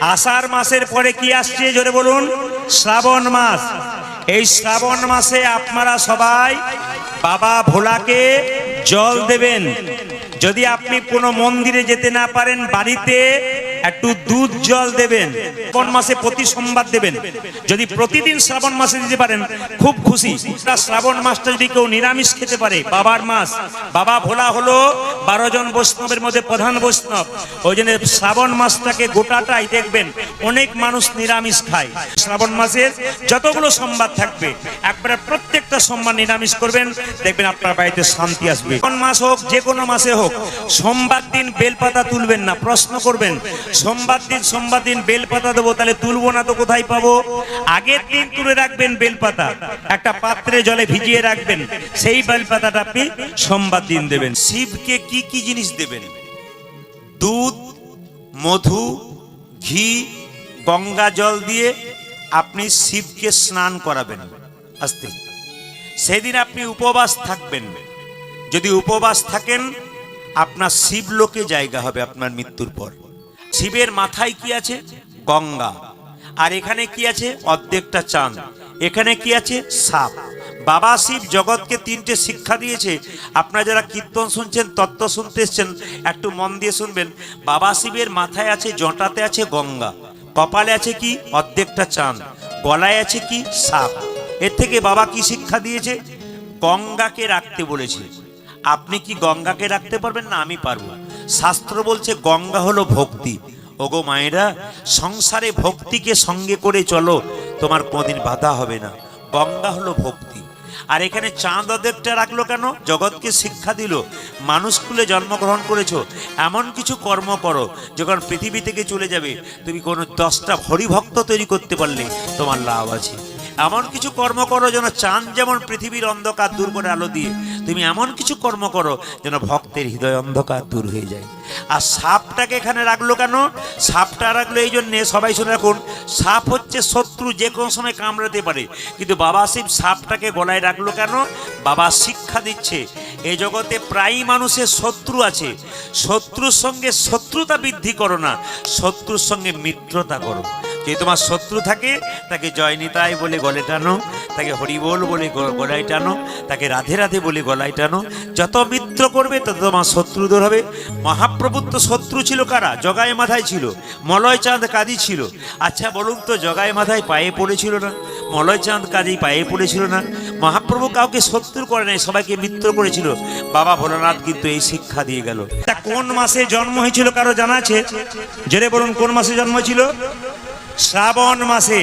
আষাঢ় মাসের পরে কি আসছে? জোরে বলুন। শ্রাবণ মাস। এই শ্রাবণ মাসে আপনারা সবাই বাবা ভোলাকে জল দেবেন। যদি আপনি কোনো মন্দিরে যেতে না পারেন, বাড়িতে একটু দুধ জল দেবেন শ্রাবণ মাসে প্রতি সোমবার দেবেন। যদি প্রতিদিন শ্রাবণ মাসে দিতে পারেন, খুব খুশি। শ্রাবণ মাসটা যদি কেউ নিরামিষ খেতে পারে, বাবার মাস। বাবা ভোলা হলো বারো জন বৈষ্ণবের মধ্যে প্রধান বৈষ্ণব। ওই জন্য শ্রাবণ মাসটাকে গোটাটাই দেখবেন, অনেক মানুষ নিরামিষ খায়। শ্রাবণ মাসের যতগুলো সোমবার থাকবে, একবারে প্রত্যেকটা সোমবার নিরামিষ করবেন, দেখবেন আপনার বাড়িতে শান্তি আসবে। কোন মাস হোক, যে কোনো মাসে হোক, সোমবার দিন বেলপাতা তুলবেন না, প্রশ্ন করবেন সোমবার দিন সোমবার দিন বেলপাতা দেবো, তাহলে তুলবো না তো কোথায় পাবো? আগের দিন তুলে রাখবেন বেলপাতা, একটা পাত্রে জলে ভিজিয়ে রাখবেন, সেই বেলপাতাটা আপনি সোমবার দিন দেবেন। শিবকে কি কি জিনিস দেবেন? দুধ, মধু, ঘি, গঙ্গা জল দিয়ে আপনি শিবকে স্নান করাবেন। আস্তে। সেদিন আপনি উপবাস থাকবেন। যদি উপবাস থাকেন, আপনার শিবলোকে জায়গা হবে আপনার মৃত্যুর পর। শিবের মাথায় কি আছে? গঙ্গা। আর এখানে কি আছে? অর্ধেকটা চাঁদ। এখানে কি আছে? সাপ। বাবা শিব জগৎকে তিনটে শিক্ষা দিয়েছে। আপনারা যারা কীর্তন শুনছেন, তত্ত্ব শুনতে এসছেন, একটু মন দিয়ে শুনবেন। বাবা শিবের মাথায় আছে, জটাতে আছে গঙ্গা। কপালে আছে কি? অর্ধেকটা চাঁদ। গলায় আছে কি? সাপ। এর থেকে বাবা কি শিক্ষা দিয়েছে? গঙ্গাকে রাখতে বলেছে। আপনি কি গঙ্গাকে রাখতে পারবেন? না, আমি পারব। শাস্ত্র বলছে, গঙ্গা হলো ভক্তি। ওগো মায়েরা, সংসারে ভক্তিকে সঙ্গে করে চলো, তোমার কোনোদিন বাধা হবে না। গঙ্গা হলো ভক্তি। আর এখানে চাঁদ অর্ধেকটা রাখল কেন? জগৎকে শিক্ষা দিল, মানুষ কুলে জন্মগ্রহণ করেছ, এমন কিছু কর্ম করো, যখন পৃথিবী থেকে চলে যাবে, তুমি কোনো দশটা হরিভক্ত তৈরি করতে পারলে, তোমার লাভ আছে। এমন কিছু কর্ম করো যেন চাঁদ যেমন পৃথিবীর অন্ধকার দূর করে আলো দিয়ে, তুমি এমন কিছু কর্ম করো যেন ভক্তের হৃদয় অন্ধকার দূর হয়ে যায়। আর সাপটাকে এখানে রাখল কেন? সাপটা রাখল এই জন্যে, সবাই শুনে রাখুন, সাপ হচ্ছে শত্রু যে কোনো সময় কামড়াতে পারে। কিন্তু বাবা শিব সাপটাকে গলায় রাখল কেন? বাবা শিক্ষা দিচ্ছে, এ জগতে প্রায়ই মানুষের শত্রু আছে। শত্রুর সঙ্গে শত্রুতা বৃদ্ধি করো না, শত্রুর সঙ্গে মিত্রতা করো। যে তোমার শত্রু থাকে, তাকে জয়নিতাই বলে গলে টানো, তাকে হরিবোল বলে গলায় টানো, তাকে রাধে রাধে বলে গলায় টানো। যত মিত্র করবে, তত তোমার শত্রু দূর হবে। মহাপ্রভুর তো শত্রু ছিল কারা? জগায় মাথায় ছিল। মলয় চাঁদ কাজী ছিল। আচ্ছা বলুন তো, জগায় মাথায় পায়ে পড়েছিল না? মলয় চাঁদ কাজী পায়ে পড়েছিল না? মহাপ্রভু কাউকে শত্রু করে নাই, সবাইকে মিত্র করেছিল। বাবা ভোলানাথ কিন্তু এই শিক্ষা দিয়ে গেল। তা কোন মাসে জন্ম হয়েছিল কারও জানা আছে? জেনে বলুন, কোন মাসে জন্ম হয়েছিল? শ্রাবণ মাসে।